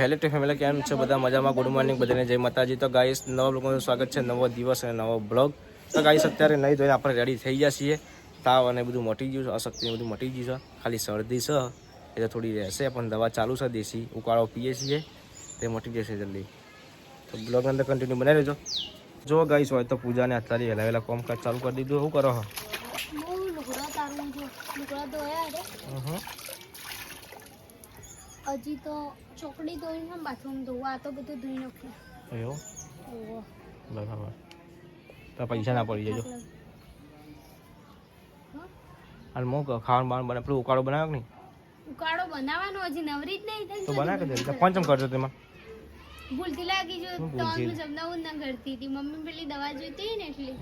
Hello two family કેમ છો? બધા મજામાં? ગુડ મોર્નિંગ બધાને. જય માતાજી. તો ગાઈસ નવા લોકોનું સ્વાગત છે. નવો દિવસ અને નવો બ્લોગ તો ગાઈસ અત્યારે નહીં જોઈને આપણે રેડી થઈ ગયા છીએ. તાવ અને બધું મટી ગયું છે અશક્તિ બધું મટી ગયું છે. ખાલી શરદી છે. એ તો થોડી રહેશે પણ દવા ચાલુ છે દેશી. ઉકાળો પીએ છીએ. તે મટી જશે જલ્દી. તો બ્લોગ અંદર કન્ટિન્યુ બનાવી લેજો જો ગાઈસ હોય તો પૂજાને અત્યારે વહેલા વહેલા કામકાજ ચાલુ કરી દીધું. શું કરો હો બહુ લુગડા તારું જો લુગડા ધોયા રે હજી તો ચોકડી ધોઈને બાથરૂમ ધોવા આ તો બધું ધોઈ નાખ્યું. એવું? ઓહો. બરાબર. તો પૈસા ના પડી જજો? અને કહું, ખાવાનું બાણ બને. પેલું ઉકાળો બનાવ્યો નહીં? ઉકાળો બનાવવાનો હજી નવરી જ નહીં થઈ તો બનાવી કે દે પંચમ કરજો તેમાં. ભૂલથી લાગી જો તો હું જમનાવું ના કરતી હતી. મમ્મી પેલી દવા જોઈતી ને એટલે.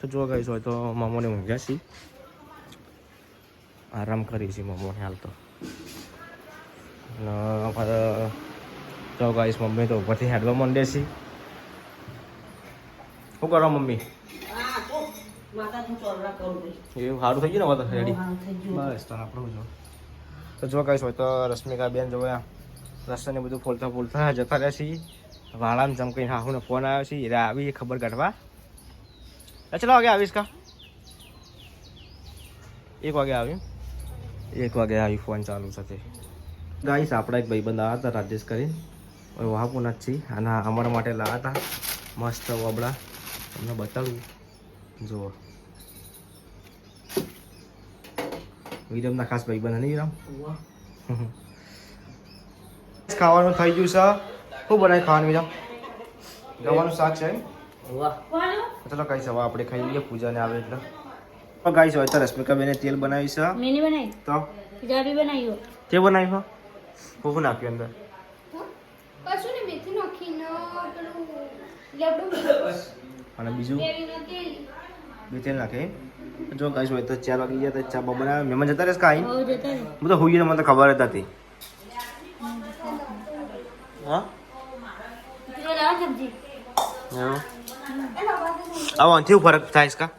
તો જો ગાઈશ હોય તો મમ્મોને ઊંઘ્યા છી આરામ કરી છે મમ્મોને હાલ તો. અમારે ગાઈશ મમ્મી તો ઉપરથી હેડવા માંડે છે. શું કરો મમ્મી? એવું સારું થઈ ગયું ને હવે રેડી બસ તો આપણું જો તો જો ગાઈશ હોય તો રશ્મિકા બેન જો રસ્તાને બધું ફોલતા ફોલતા જતા રહ્યા છીએ. વાળાને ચમકીને હાહુને ફોન આવ્યો છે. એ આવી ખબર કાઢવા. ચલો વાગે આવીશ કા? એક વાગે આવ્યું. એક વાગે આવી ફોન ચાલુ તે ગાઈસ આપણા એક ભાઈબંધ આવ્યા હતા રાજેશ કરીને. વાહપુના જ છીએ. અને અમારા માટે લાવ્યા હતા. મસ્ત વબડા તમને બતાડું. જુઓ. વિરમના ખાસ ભાઈબંધ નહીં વિરમ? ખાવાનું થઈ ગયું છે. શું બનાવી ખાવાનું વિરમ? ગવાનું શાક છે? ચલો કઈ હવે આપણે ખાઈ લઈએ. પૂજાને આવે એટલે. તો ગાઈસ હોય તો રશ્મિકા બેને તેલ બનાવી છે. મેની બનાવી. તો? બનાવ્યું. તે બનાવી હો નાખ્યું અંદર. કશું ને મેથી નાખીને પેલું અને બીજું? બે તેલ નાખે. જો ગાઈસ હોય તો ચાર વાગી ગયા તો ચા બા બનાવે. મહેમાન જતા રહેશ કાંઈ? હો હું તો હોઈએ મને તો ખબર જ નથી હા? પેલો લાવ સબ્જી. એવું આવો આનથી શું ફરક થાય છે કા?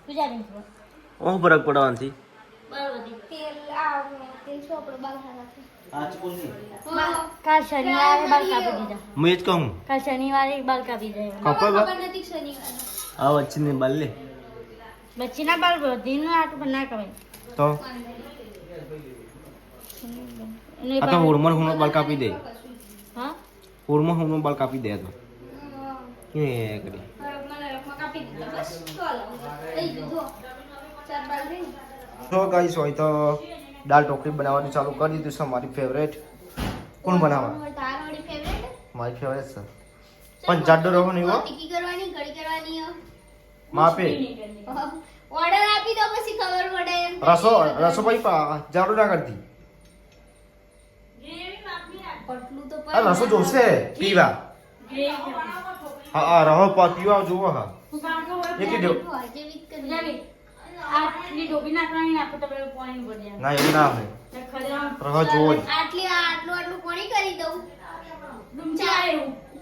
ફરક પડે આનથી. બરાબર. તેલ આ તેલ આપણે કાલ શનિવારે બાલ કાપી દીધા. હું એ જ કહું. કાલ શનિવારે બાલ કાપી દીધા કપાય બા? નથી શનિવારે. આ વચ્ચેની બાલ લે. બાલ વધીનું આટલું પણ ના કવાય તો? આ તો હોર્મોન હુનો બાલ કાપી દે. હા? હોર્મોન હુનો બાલ કાપી દે તો. કે કરી. તો ગાઈસ હોય તો દાળ ઢોકળી બનાવવાનું ચાલુ કરી દીધું છે મારી ફેવરેટ કોણ બનાવવા મારી ફેવરેટ છે. પણ જાડો રહો નહીં હો કરવાની ઘડી કરવાની માપે. ઓર્ડર આપી દો પછી ખબર પડે રસો રસો ભાઈ પા- જાડો ના કરતી. રસો જોશે? પીવા. હા હા રહો પા- પીવા જોવો હા. એક. આટલી ડોબી નાખવાની આપણે તો પેલું પાણી ભરી ના એવું ના હોય. રહો જોવો આટલી આટલું આટલું પાણી કરી દઉં.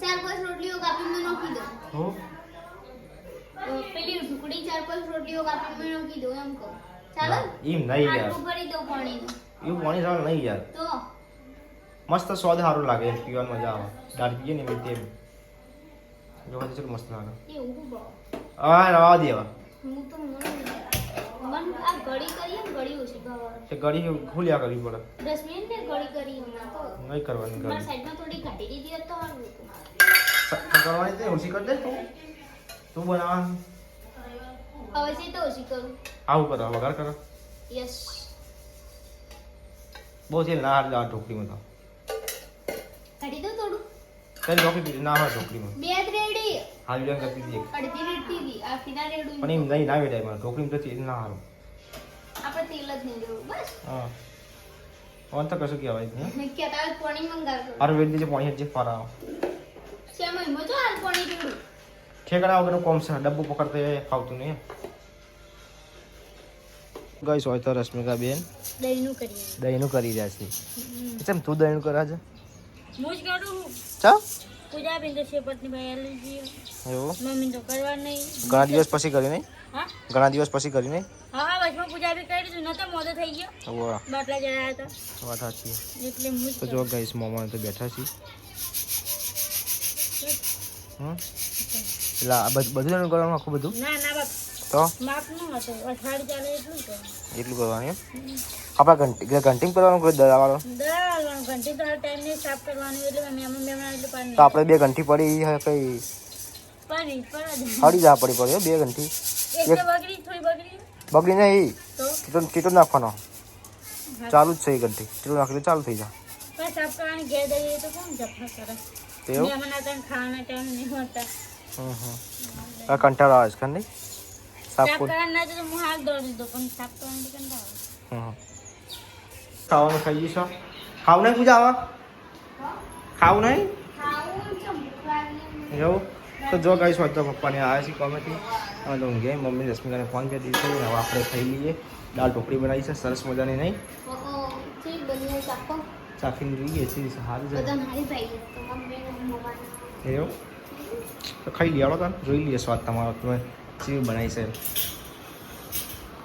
ચાર પાંચ રોટલીઓ કાપીને નાખી દઉં હો? પેલી ઢુકડી ચાર પાંચ રોટલીઓ કાપીને નાખી દઉં એમ કહું. ચાલો? એમ નહીં યાર. આટલું ભરી દઉં પાણીનું એવું પાણી સારું નહીં યાર. તો? મસ્ત સ્વાદ સારું લાગે એમ પીવાની મજા આવે. દાળ પીએ ને મેં તેમ. જોવા જશે મસ્ત લાગે. એવું હા રવા દેવા. ગળી ખુલ્યા કરવી પડે. દસ મિનિટ ને ઘડી કરી હમણાં તો. નહીં કરવાની મારા સાઈડમાં થોડી કાઢી દીધી તો કરવાની તે? ઓછી કરી દે તું. તું બનાવવા હવે છે તો ઓછી કરું. આવું કરો વગર કરો. યસ. બહુ તેલ ના આ ઢોકળીમાં તો. કાઢી દઉં થોડું. તેલ ઢોકળી ના હોય ઢોકળીમાં. બે રેડી. હાલ વિલન કરતી હતી અડધી રેડતી આ ફીના રેડું પણ એમ નહીં ના વેડાય મને ઢોકળીમાં તો તેલ ના હારું. આપણે તેલ જ નહીં દેવું બસ. હા. ઓન તો કશું કહેવાય જ નહીં. કહેતા પાણી મંગાવ અરે વેડી દેજે પાણી જે ફરાવ. શેમ એમાં? જો હાલ પાણી રેડું. ઠેકડા વગરનું કોમ છે ડબ્બુ પકડતે ફાવતું નહીં ગઈશ હોય તો રશ્મિકા બેન દહીંનું કરી દહીંનું કરી રહ્યા છે. કેમ તું દહીંનું કરા છે? હું જ કરું ચા. પૂજા બેન તો પત્ની ભાઈ એલર્જી એવું? મમ્મી તો કરવા નહીં. ઘણા દિવસ પછી કરી નહીં? હા? ઘણા દિવસ પછી કરી નહીં? હા વચમાં પૂજા કરી દીધું નતો મોડો થઈ ગયો. વાહ. બાટલા જળાયા હતા. વાત સાચી એટલે હું તો જો ગાઈસ મોમાં તો બેઠા છીએ. હમ? એટલે આ બધું એનું કરવાનું આખું બધું? ના ના બાપ. તો? માપનું હતું અઠવાડિયું ચાલે એટલું જ કરવાનું. એટલું કરવાનું એમ? આપણે ઘંટી ઘંટીંગ કરવાનું કોઈ ઘંટી તો ટાઈમ નહીં સાફ કરવાનું એટલે મહેમાન મહેમાન એટલે પાણી તો આપણે બે ઘંટી પડી હે કઈ પાણી પડવા દે જા પડી પડી હો, બે ઘંટી. એક બગડી થોડી બગડી. બગડી નહીં. ટીટો ટીટો નાખવાનો. ચાલુ જ છે એ ઘંટી. ટીટો નાખી ચાલુ થઈ જાય પણ સાફ કરવાની ઘેર દઈએ તો કોણ જફા કરે? તો એવું? મહેમાન હતા ખાવાના ટાઈમ નહીં હોતા. હમ હમ. આ કંટાળો આવે છે નહીં સાફ કરવાનું તો હું હાલ દોડી દીધો પણ સાફ કરવાની કંટાળો હમ ખાવાનું ખાઈ જઈશું? ખાવું નહીં પૂજા આવા? ખાવું નહીં. એવું? તો જો ગાઈશ વાત તો પપ્પાને આવ્યા છે કોમેથી અને તો ઊંઘે મમ્મી રશ્મિકાને ફોન કરી દીધો હવે આપણે ખાઈ લઈએ. દાળ ઢોકળી બનાવી છે, સરસ મજાની, નહીં? ચાખીને જોઈએ છે સારું છે. એવું? તો ખાઈ લઈએ હાલો તાર જોઈ લઈએ સ્વાદ તમારો, તમે કેવી બનાવી છે.